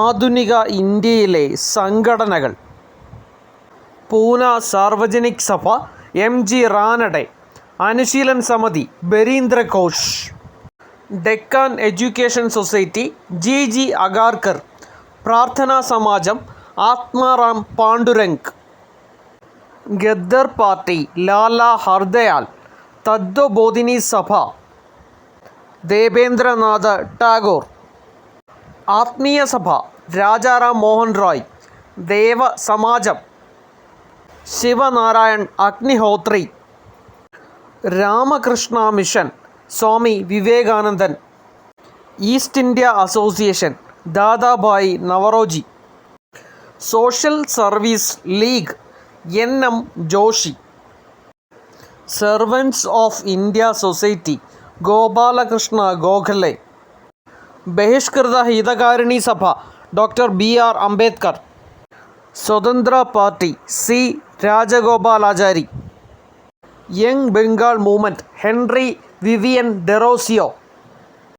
ആധുനിക ഇന്ത്യയിലെ സംഘടനകൾ പൂന സാർവജനിക് സഭ M G Ranade Anushilan Samiti Barindra Ghosh Deccan education society G G Agarkar Prarthana Samaj Atmaram Pandurang Ghadar party Lala Hardayal Tattvabodhini Sabha Debendranath Tagore Atmiya Sabha Rajaram Mohan Roy Deva Samaj Shivnarayan Agnihotri Ramakrishna mission Swami വിവേകാനന്ദൻ East India association Dadabhai Naoroji social service league N M Joshi servants of India society Gopalkrishna Gokhale Bahishkrit Hitakarini Sabha doctor B R Ambedkar Swatantra party C Rajagopalachari young Bengal movement Henry Vivian Derozio